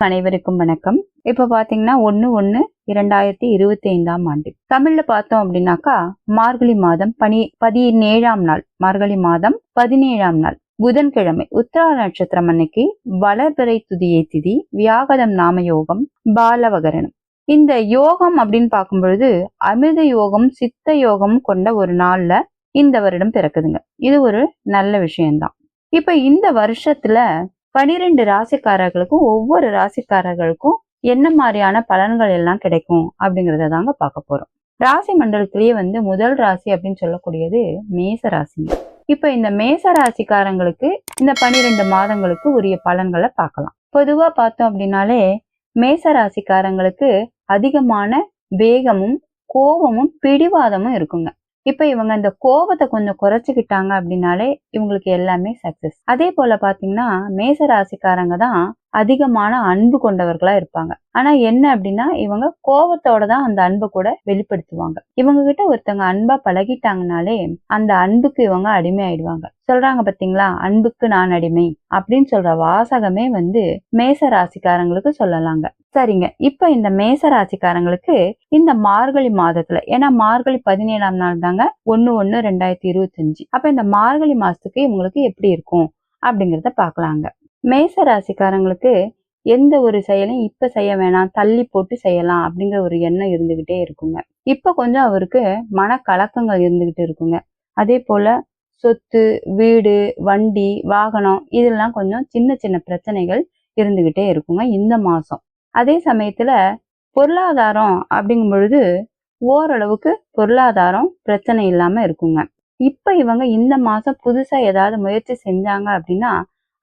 அனைவருக்கும் வணக்கம். இப்ப பாத்தீங்கன்னா ஒண்ணு ஒண்ணு இரண்டாயிரத்தி இருபத்தி ஐந்தாம் ஆண்டு. தமிழ்ல பார்த்தோம் அப்படின்னாக்கா மார்கழி மாதம் பனி பதினேழாம் நாள். மார்கழி மாதம் பதினேழாம் நாள். புதன்கிழமை உத்திரா நட்சத்திரம் அன்னைக்கு வளர்பிறை துதியை திதி வியாகதம் நாமயோகம் பாலவகரணம். இந்த யோகம் அப்படின்னு பார்க்கும் பொழுது அமிர்த யோகம் சித்த யோகம் கொண்ட ஒரு நாள்ல இந்த வருடம் பிறக்குதுங்க. இது ஒரு நல்ல விஷயம்தான். இப்ப இந்த வருஷத்துல பனிரெண்டு ராசிக்காரர்களுக்கும் ஒவ்வொரு ராசிக்காரர்களுக்கும் என்ன மாதிரியான பலன்கள் எல்லாம் கிடைக்கும் அப்படிங்கிறத தாங்க பார்க்க போறோம். ராசி மண்டலத்திலேயே வந்து முதல் ராசி அப்படின்னு சொல்லக்கூடியது மேச ராசிங்க. இப்ப இந்த மேச ராசிக்காரங்களுக்கு இந்த பனிரெண்டு மாதங்களுக்கு உரிய பலன்களை பார்க்கலாம். பொதுவா பார்த்தோம் அப்படின்னாலே மேச ராசிக்காரங்களுக்கு அதிகமான வேகமும் கோபமும் பிடிவாதமும் இருக்குங்க. இப்போ இவங்க இந்த கோபத்தை கொஞ்சம் குறைச்சிக்கிட்டாங்க அப்படின்னாலே இவங்களுக்கு எல்லாமே சக்சஸ் அதே போல பாத்தீங்கன்னா மேச ராசிக்காரங்க தான் அதிகமான அன்பு கொண்டவர்களா இருப்பாங்க. ஆனா என்ன அப்படின்னா இவங்க கோபத்தோட தான் அந்த அன்பை கூட வெளிப்படுத்துவாங்க. இவங்க கிட்ட ஒருத்தவங்க அன்பா பழகிட்டாங்கனாலே அந்த அன்புக்கு இவங்க அடிமை ஆயிடுவாங்க சொல்றாங்க பாத்தீங்களா அன்புக்கு நான் அடிமை அப்படின்னு சொல்ற வாசகமே வந்து மேச ராசிக்காரங்களுக்கு சொல்லலாங்க. சரிங்க. இப்ப இந்த மேச ராசிக்காரங்களுக்கு இந்த மார்கழி மாதத்துல ஏன்னா மார்கழி பதினேழாம் நாள் தாங்க ஒன்னு ஒன்னு ரெண்டாயிரத்தி இருபத்தி அஞ்சு அப்ப இந்த மார்கழி மாசத்துக்கு இவங்களுக்கு எப்படி இருக்கும்? அப்படிங்கறத பாக்கலாங்க. மேச ராசிக்காரங்களுக்கு எந்த ஒரு செயலையும் இப்ப செய்ய வேணாம் தள்ளி போட்டு செய்யலாம் அப்படிங்கிற ஒரு எண்ணம் இருந்துகிட்டே இருக்குங்க. இப்ப கொஞ்சம் அவருக்கு மனக்கலக்கங்கள் இருந்துகிட்டு இருக்குங்க. அதே போல சொத்து வீடு வண்டி வாகனம் இதெல்லாம் கொஞ்சம் சின்ன சின்ன பிரச்சனைகள் இருந்துகிட்டே இருக்குங்க இந்த மாசம். அதே சமயத்தில் பொருளாதாரம் அப்படிங்கும் பொழுது ஓரளவுக்கு பொருளாதாரம் பிரச்சனை இல்லாமல் இருக்குங்க. இப்போ இவங்க இந்த மாதம் புதுசாக ஏதாவது முயற்சி செஞ்சாங்க அப்படின்னா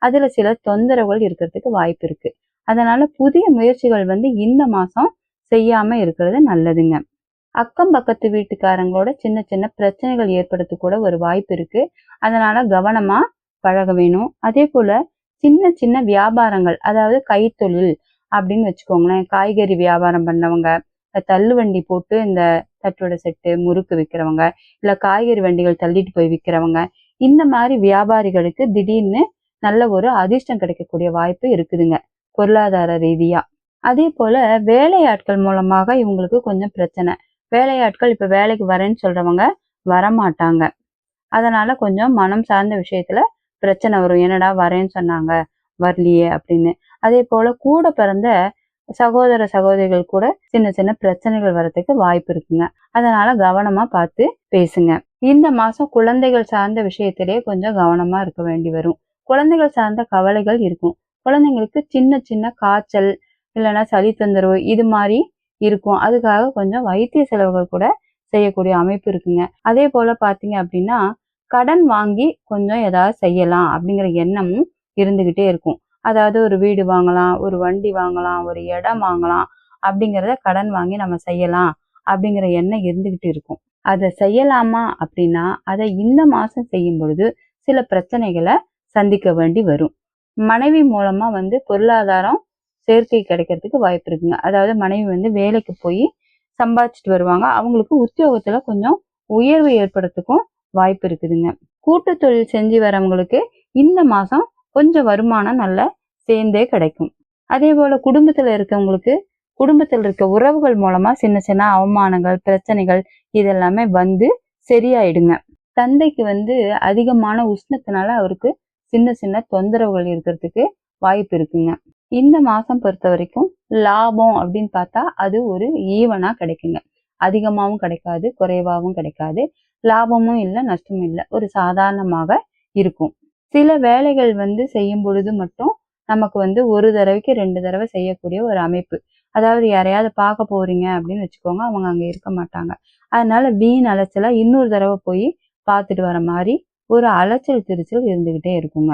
அதில் சில தொந்தரவுகள் இருக்கிறதுக்கு வாய்ப்பு இருக்கு. அதனால புதிய முயற்சிகள் வந்து இந்த மாதம் செய்யாமல் இருக்கிறது நல்லதுங்க. அக்கம் பக்கத்து வீட்டுக்காரங்களோட சின்ன சின்ன பிரச்சனைகள் ஏற்படுத்த கூட ஒரு வாய்ப்பு இருக்கு. அதனால கவனமாக பழக வேணும் அதே போல சின்ன சின்ன வியாபாரங்கள் அதாவது கைத்தொழில் அப்படின்னு வச்சுக்கோங்களேன். காய்கறி வியாபாரம் பண்ணவங்க தள்ளுவண்டி போட்டு இந்த தட்டோட செட்டு முறுக்கு விற்கிறவங்க இல்ல காய்கறி வண்டிகள் தள்ளிட்டு போய் விற்கிறவங்க இந்த மாதிரி வியாபாரிகளுக்கு திடீர்னு நல்ல ஒரு அதிர்ஷ்டம் கிடைக்கக்கூடிய வாய்ப்பு இருக்குதுங்க பொருளாதார ரீதியா. அதே போல வேலையாட்கள் மூலமாக இவங்களுக்கு கொஞ்சம் பிரச்சனை. வேலையாட்கள் இப்ப வேலைக்கு வரேன்னு சொல்றவங்க வரமாட்டாங்க. அதனால கொஞ்சம் மனம் சார்ந்த விஷயத்துல பிரச்சனை வரும். என்னடா வரேன்னு சொன்னாங்க? வரலையே அப்படின்னு. அதே போல கூட பிறந்த சகோதர சகோதரிகள் கூட சின்ன சின்ன பிரச்சனைகள் வரதுக்கு வாய்ப்பு இருக்குங்க. அதனால கவனமா பார்த்து பேசுங்க. இந்த மாசம் குழந்தைகள் சார்ந்த விஷயத்திலேயே கொஞ்சம் கவனமா இருக்க வேண்டி வரும். குழந்தைகள் சார்ந்த கவலைகள் இருக்கும். குழந்தைங்களுக்கு சின்ன சின்ன காய்ச்சல் இல்லைன்னா சளி தொந்தரவு இது மாதிரி இருக்கும். அதுக்காக கொஞ்சம் வைத்திய செலவுகள் கூட செய்யக்கூடிய அமைப்பு இருக்குங்க. அதே போல பாத்தீங்க அப்படின்னா கடன் வாங்கி கொஞ்சம் ஏதாவது செய்யலாம் அப்படிங்கிற எண்ணமும் இருந்துகிட்டே இருக்கும். அதாவது ஒரு வீடு வாங்கலாம் ஒரு வண்டி வாங்கலாம் ஒரு இடம் வாங்கலாம் அப்படிங்கிறத கடன் வாங்கி நம்ம செய்யலாம் அப்படிங்கிற எண்ணம் இருந்துகிட்டு இருக்கும். அதை செய்யலாமா அப்படின்னா அதை இந்த மாதம் செய்யும் பொழுது சில பிரச்சனைகளை சந்திக்க வேண்டி வரும். மனைவி மூலமா வந்து பொருளாதாரம் சேர்க்கை கிடைக்கிறதுக்கு வாய்ப்பு இருக்குங்க. அதாவது மனைவி வந்து வேலைக்கு போய் சம்பாதிச்சுட்டு வருவாங்க. அவங்களுக்கு உத்தியோகத்துல கொஞ்சம் உயர்வு ஏற்படுறதுக்கும் வாய்ப்பு இருக்குதுங்க. கூட்டு தொழில் செஞ்சு வரவங்களுக்கு இந்த மாசம் கொஞ்சம் வருமானம் நல்லா சேர்ந்தே கிடைக்கும். அதே போல குடும்பத்துல இருக்கவங்களுக்கு குடும்பத்தில் இருக்க உறவுகள் மூலமா சின்ன சின்ன அவமானங்கள் பிரச்சனைகள் இதெல்லாமே வந்து சரியாயிடுங்க. தந்தைக்கு வந்து அதிகமான உஷ்ணத்தினால அவருக்கு சின்ன சின்ன தொந்தரவுகள் இருக்கிறதுக்கு வாய்ப்பு இருக்குங்க. இந்த மாசம் பொறுத்த வரைக்கும் லாபம் அப்படின்னு பார்த்தா அது ஒரு ஈவனா கிடைக்குங்க. அதிகமாகவும் கிடைக்காது குறைவாகவும் கிடைக்காது. லாபமும் இல்லை நஷ்டமும் இல்லை. ஒரு சாதாரணமாக இருக்கும். சில வேலைகள் வந்து செய்யும் பொழுது மட்டும் நமக்கு வந்து ஒரு தடவைக்கு ரெண்டு தடவை செய்யக்கூடிய ஒரு அமைப்பு. அதாவது யாரையாவது பார்க்க போறீங்க அப்படின்னு வச்சுக்கோங்க அவங்க அங்கே இருக்க மாட்டாங்க. அதனால வீண் அலைச்சலா இன்னொரு தடவை போய் பார்த்துட்டு வர மாதிரி ஒரு அலைச்சல் திருச்சல் இருந்துகிட்டே இருக்குங்க.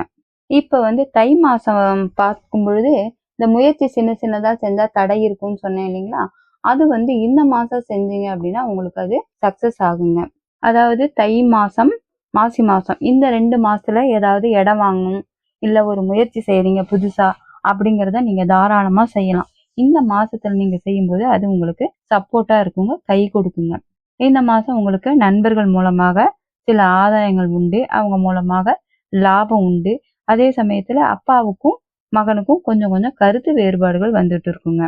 இப்போ வந்து தை மாசம் பார்க்கும் பொழுது இந்த முயற்சி சின்ன சின்னதா செஞ்சா தடை இருக்கும்னு சொன்னேன் இல்லைங்களா? அது வந்து இந்த மாசம் செஞ்சீங்க அப்படின்னா உங்களுக்கு அது சக்சஸ் ஆகுங்க. அதாவது தை மாசம் மாசி மாசம். இந்த ரெண்டு மாசத்துல ஏதாவது இடம் வாங்கணும் இல்ல ஒரு முயற்சி செய்யறீங்க புதுசா அப்படிங்கிறத நீங்க தாராளமா செய்யலாம். இந்த மாசத்துல நீங்க செய்யும்போது அது உங்களுக்கு சப்போர்ட்டா இருக்குங்க கை கொடுக்குங்க. இந்த மாசம் உங்களுக்கு நண்பர்கள் மூலமாக சில ஆதாயங்கள் உண்டு அவங்க மூலமாக லாபம் உண்டு. அதே சமயத்துல அப்பாவுக்கும் மகனுக்கும் கொஞ்சம் கொஞ்சம் கருத்து வேறுபாடுகள் வந்துட்டு இருக்குங்க.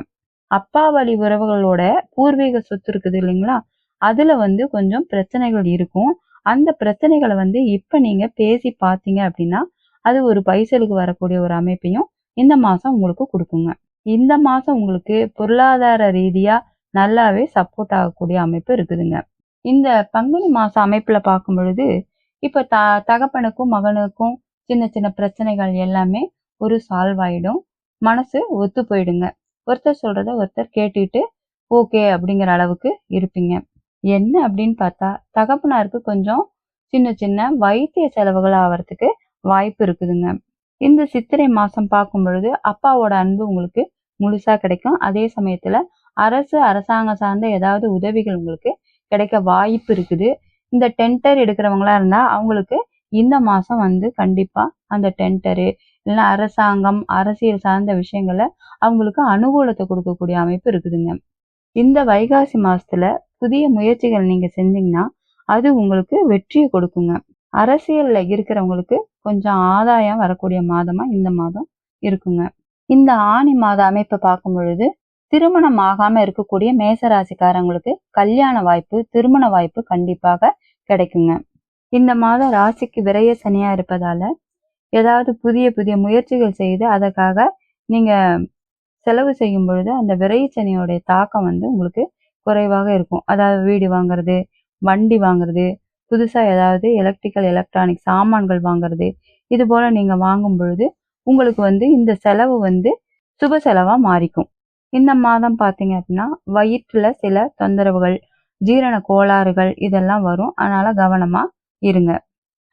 அப்பா வழி உறவுகளோட பூர்வீக சொத்து இருக்குது இல்லைங்களா? அதுல வந்து கொஞ்சம் பிரச்சனைகள் இருக்கும். அந்த பிரச்சனைகளை வந்து இப்ப நீங்க பேசி பார்த்தீங்க அப்படின்னா அது ஒரு பைசலுக்கு வரக்கூடிய ஒரு அமைப்பையும் இந்த மாசம் உங்களுக்கு கொடுக்குங்க. இந்த மாசம் உங்களுக்கு பொருளாதார ரீதியா நல்லாவே சப்போர்ட் ஆகக்கூடிய அமைப்பு இருக்குதுங்க. இந்த பங்குனி மாச அமைப்புல பார்க்கும் பொழுது இப்ப த தகப்பனுக்கும் மகனுக்கும் சின்ன சின்ன பிரச்சனைகள் எல்லாமே ஒரு சால்வ் ஆயிடும். மனசு ஒத்து போயிடுங்க. ஒருத்தர் சொல்றத ஒருத்தர் கேட்டுட்டு ஓகே அப்படிங்கிற அளவுக்கு இருப்பீங்க. என்ன அப்படின்னு பார்த்தா தகப்பனாருக்கு கொஞ்சம் சின்ன சின்ன வைத்திய செலவுகள் ஆகிறதுக்கு வாய்ப்பு இருக்குதுங்க. இந்த சித்திரை மாசம் பார்க்கும் பொழுது அப்பாவோட அன்பு உங்களுக்கு முழுசா கிடைக்கும். அதே சமயத்துல அரசு அரசாங்கம் சார்ந்த ஏதாவது உதவிகள் உங்களுக்கு கிடைக்க வாய்ப்பு இருக்குது. இந்த டென்டர் எடுக்கிறவங்களா இருந்தா அவங்களுக்கு இந்த மாசம் வந்து கண்டிப்பா அந்த டென்டரு இல்லைன்னா அரசாங்கம் அரசியல் சார்ந்த விஷயங்களை அவங்களுக்கு அனுகூலத்தை கொடுக்கக்கூடிய அமைப்பு இருக்குதுங்க. இந்த வைகாசி மாசத்துல புதிய முயற்சிகள் நீங்க செஞ்சீங்கன்னா அது உங்களுக்கு வெற்றியை கொடுக்குங்க. அரசியல்ல இருக்கிறவங்களுக்கு கொஞ்சம் ஆதாயம் வரக்கூடிய மாதமா இந்த மாதம் இருக்குங்க. இந்த ஆணி மாத அமைப்பை பார்க்கும் பொழுது திருமணம் ஆகாம இருக்கக்கூடிய மேசராசிக்காரங்களுக்கு கல்யாண வாய்ப்பு திருமண வாய்ப்பு கண்டிப்பாக கிடைக்குங்க. இந்த மாதம் ராசிக்கு விரைய சனியா இருப்பதால ஏதாவது புதிய புதிய முயற்சிகள் செய்து அதற்காக நீங்க செலவு செய்யும் பொழுது அந்த விரைய சனியோடைய தாக்கம் வந்து உங்களுக்கு குறைவாக இருக்கும். அதாவது வீடு வாங்குறது வண்டி வாங்குறது புதுசாக ஏதாவது எலக்ட்ரிக்கல் எலக்ட்ரானிக் சாமான்கள் வாங்குறது இது போல் நீங்கள் வாங்கும் பொழுது உங்களுக்கு வந்து இந்த செலவு வந்து சுப செலவாக மாறிக்கும். இந்த மாதம் பார்த்தீங்க அப்படின்னா வயிற்றில் சில தொந்தரவுகள் ஜீரண கோளாறுகள் இதெல்லாம் வரும். அதனால் கவனமாக இருங்க.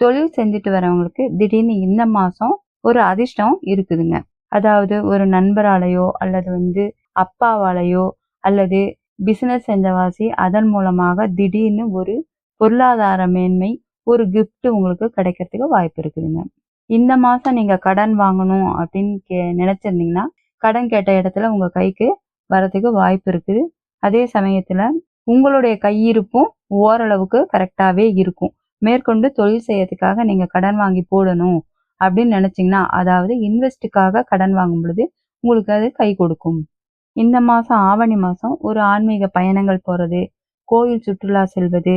தொழில் செஞ்சுட்டு வரவங்களுக்கு திடீர்னு இந்த மாதம் ஒரு அதிர்ஷ்டம் இருக்குதுங்க. அதாவது ஒரு நண்பராலேயோ அல்லது வந்து அப்பாவாலேயோ அல்லது பிசினஸ் செஞ்சவாசி அதன் மூலமாக திடீர்னு ஒரு பொருளாதார மேன்மை ஒரு கிஃப்ட் உங்களுக்கு கிடைக்கிறதுக்கு வாய்ப்பு இருக்குதுங்க. இந்த மாதம் நீங்கள் கடன் வாங்கணும் அப்படின்னு கே நினச்சிருந்தீங்கன்னா கடன் கேட்ட இடத்துல உங்கள் கைக்கு வரதுக்கு வாய்ப்பு இருக்குது. அதே சமயத்தில் உங்களுடைய கையிருப்பும் ஓரளவுக்கு கரெக்டாகவே இருக்கும். மேற்கொண்டு தொழில் செய்யறதுக்காக நீங்கள் கடன் வாங்கி போடணும் அப்படின்னு நினச்சிங்கன்னா அதாவது இன்வெஸ்ட்டுக்காக கடன் வாங்கும் பொழுது உங்களுக்கு அது கை கொடுக்கும். இந்த மாதம் ஆவணி மாதம் ஒரு ஆன்மீக பயணங்கள் போகிறது கோயில் சுற்றுலா செல்வது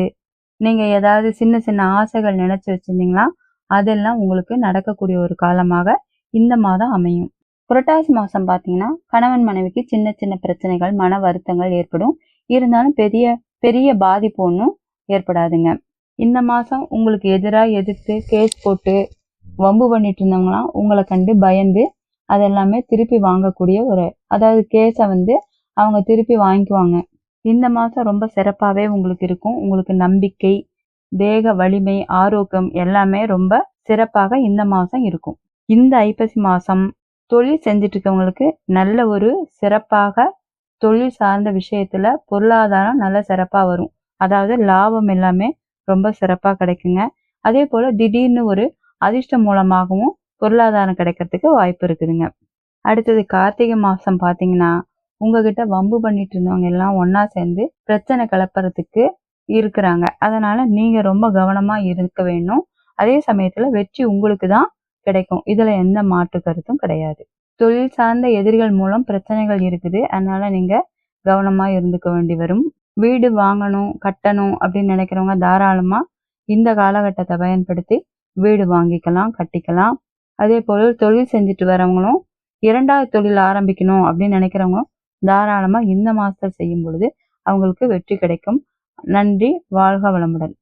நீங்கள் ஏதாவது சின்ன சின்ன ஆசைகள் நினச்சி வச்சுருந்தீங்களா? அதெல்லாம் உங்களுக்கு நடக்கக்கூடிய ஒரு காலமாக இந்த மாதம் அமையும். புரட்டாசி மாதம் பார்த்தீங்கன்னா கணவன் மனைவிக்கு சின்ன சின்ன பிரச்சனைகள் மன வருத்தங்கள் ஏற்படும். இருந்தாலும் பெரிய பெரிய பாதிப்பு ஒன்றும் ஏற்படாதுங்க. இந்த மாதம் உங்களுக்கு எதிராக எதிர்த்து கேஸ் போட்டு வம்பு பண்ணிட்டு இருந்தவங்களாம் உங்களை கண்டு பயந்து அதெல்லாமே திருப்பி வாங்கக்கூடிய ஒரு அதாவது கேஸை வந்து அவங்க திருப்பி வாங்கிக்குவாங்க. இந்த மாதம் ரொம்ப சிறப்பாகவே உங்களுக்கு இருக்கும். உங்களுக்கு நம்பிக்கை தேக வலிமை ஆரோக்கியம் எல்லாமே ரொம்ப சிறப்பாக இந்த மாதம் இருக்கும். இந்த ஐப்பசி மாதம் தொழில் செஞ்சுட்டு இருக்கவங்களுக்கு நல்ல ஒரு சிறப்பாக தொழில் சார்ந்த விஷயத்துல பொருளாதாரம் நல்ல சிறப்பாக வரும். அதாவது லாபம் எல்லாமே ரொம்ப சிறப்பாக கிடைக்குங்க. அதே போல் திடீர்னு ஒரு அதிர்ஷ்டம் மூலமாகவும் பொருளாதாரம் கிடைக்கிறதுக்கு வாய்ப்பு இருக்குதுங்க. அடுத்தது கார்த்திகை மாதம் பார்த்தீங்கன்னா உங்ககிட்ட வம்பு பண்ணிட்டு இருந்தவங்க எல்லாம் ஒன்றா சேர்ந்து பிரச்சனை கிளப்புறதுக்கு இருக்கிறாங்க. அதனால நீங்கள் ரொம்ப கவனமாக இருக்க வேணும். அதே சமயத்தில் வெற்றி உங்களுக்கு தான் கிடைக்கும். இதில் எந்த மாற்று கருத்தும் கிடையாது. தொழில் சார்ந்த எதிரிகள் மூலம் பிரச்சனைகள் இருக்குது. அதனால நீங்கள் கவனமாக இருந்துக்க வேண்டி வரும். வீடு வாங்கணும் கட்டணும் அப்படின்னு நினைக்கிறவங்க தாராளமாக இந்த காலகட்டத்தை பயன்படுத்தி வீடு வாங்கிக்கலாம் கட்டிக்கலாம். அதே போல தொழில் செஞ்சுட்டு வரவங்களும் இரண்டாவது தொழில் ஆரம்பிக்கணும் அப்படின்னு நினைக்கிறவங்களும் தாராளமாக இந்த மாசத்துல செய்யும் பொழுது அவங்களுக்கு வெற்றி கிடைக்கும். நன்றி வாழ்க வளமுடன்.